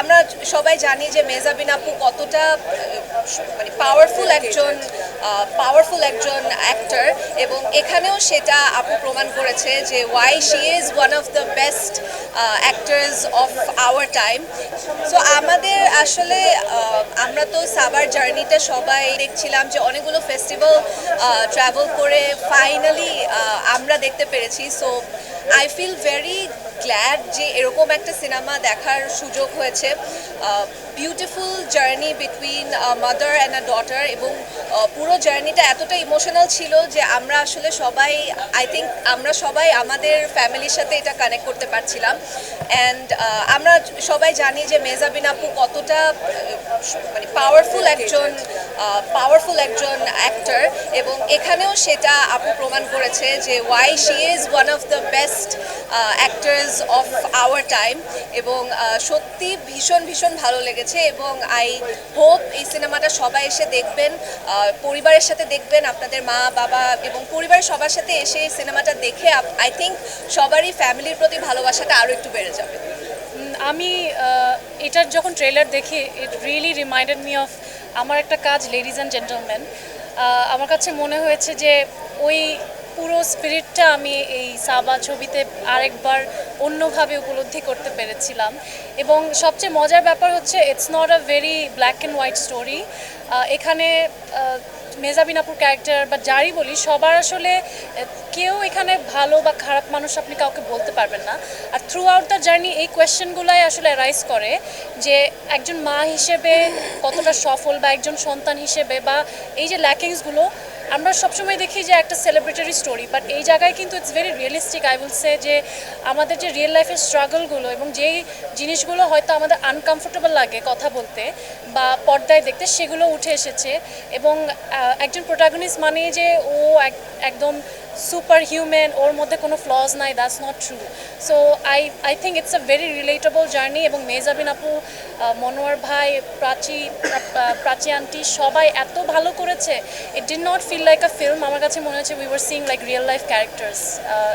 আমরা সবাই জানি যে মেজাবিন আপু কতটা মানে পাওয়ারফুল একজন পাওয়ারফুল একজন অ্যাক্টর এবং এখানেও সেটা আপু প্রমাণ করেছে যে why she is one of the best actors of our time so আমাদের আসলে আমরা তো সাবার জার্নিটা সবাই দেখছিলাম যে অনেকগুলো ফেস্টিভ্যাল ট্রাভেল করে ফাইনালি আমরা দেখতে পেরেছি। So I feel very glad যে এরকম একটা সিনেমা দেখার সুযোগ হয়েছে। Beautiful journey between mother and a daughter এবং পুরো জার্নিটা এতটা ইমোশনাল ছিল যে আমরা আসলে সবাই আই থিঙ্ক আমরা সবাই আমাদের ফ্যামিলির সাথে এটা কানেক্ট করতে পারছিলাম। অ্যান্ড আমরা সবাই জানি যে মেজাবিন আপু কতটা মানে পাওয়ারফুল একজন পাওয়ারফুল একজন অ্যাক্টর এবং এখানেও সেটা আপু প্রমাণ করেছে যে why she is one of the best actors of our time এবং সত্যি ভীষণ ভীষণ ভালো লেগেছে এবং আই হোপ এই সিনেমাটা সবাই এসে দেখবেন পরিবারের সাথে দেখবেন, আপনাদের মা, বাবা এবং পরিবারের সবার সাথে এসে এই সিনেমাটা দেখে আই থিঙ্ক সবারই ফ্যামিলির প্রতি ভালোবাসাটা আরও একটু বেড়ে যাবে। আমি এটার যখন ট্রেলার দেখি it really reminded me of আমার একটা কাজ লেডিজ অ্যান্ড জেন্টলম্যান আমার কাছে মনে হয়েছে যে ওই পুরো স্পিরিটটা আমি এই সাবা ছবিতে আরেকবার অন্যভাবে উপলব্ধি করতে পেরেছিলাম। এবং সবচেয়ে মজার ব্যাপার হচ্ছে it's not a very black and white story এখানে মেজাবিন আপুর ক্যারেক্টার বা যারই বলি, সবার আসলে কেউ এখানে ভালো বা খারাপ মানুষ আপনি কাউকে বলতে পারবেন না। আর থ্রু আউট দ্য জার্নি এই কোয়েশ্চেনগুলাই আসলে রাইজ করে যে, একজন মা হিসেবে কতটা সফল বা একজন সন্তান হিসেবে বা এই যে ল্যাকিংসগুলো আমরা সবসময় দেখি যে একটা সেলিব্রেটারি স্টোরি বাট এই জায়গায় কিন্তু it's very realistic I will say যে আমাদের যে রিয়েল লাইফের স্ট্রাগলগুলো এবং যেই জিনিসগুলো হয়তো আমাদের আনকমফোর্টেবল লাগে কথা বলতে বা পর্দায় দেখতে, সেগুলো উঠে এসেছে এবং একজন প্রোটাগনিস্ট মানে যে ও এক- একদম সুপার হিউম্যান ওর মধ্যে কোনো ফ্লজ নাই that's not true so I I think it's a very relatable journey এবং মেজাবিন আপু মনোয়ার ভাই প্রাচী প্রাচী আন্টি সবাই এত ভালো করেছে it did not feel like a film আমার কাছে মনে হচ্ছে we were seeing like real life characters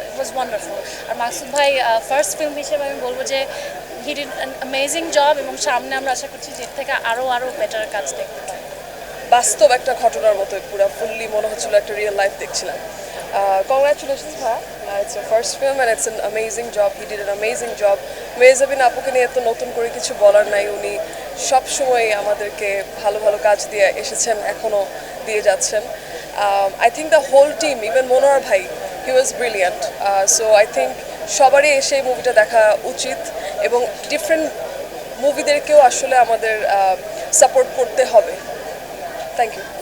it was wonderful আর মাকসুদ ভাই ফার্স্ট ফিল্ম হিসেবে আমি বলব যে he did an amazing job এবং সামনে আমরা আশা করছি যে থেকে আরও আরও বেটার কাজ দেখতে পাই বাস্তব একটা ঘটনার মতো পুরো ফুললি মনে হচ্ছিল একটা রিয়েল লাইফ দেখছিলাম। কংগ্রাচুলেশনস ভাইয়া it's first film and it's an amazing job he did an amazing job Mejabin আপুকে নিয়ে এত নতুন করে কিছু বলার নাই। উনি সব সময় আমাদেরকে ভালো ভালো কাজ দিয়ে এসেছেন এখনও দিয়ে যাচ্ছেন। I think the whole team even Monowar ভাই he was brilliant so I think সবারই এসে এই মুভিটা দেখা উচিত এবং ডিফারেন্ট মুভিদেরকেও আসলে আমাদের সাপোর্ট করতে হবে। Thank you.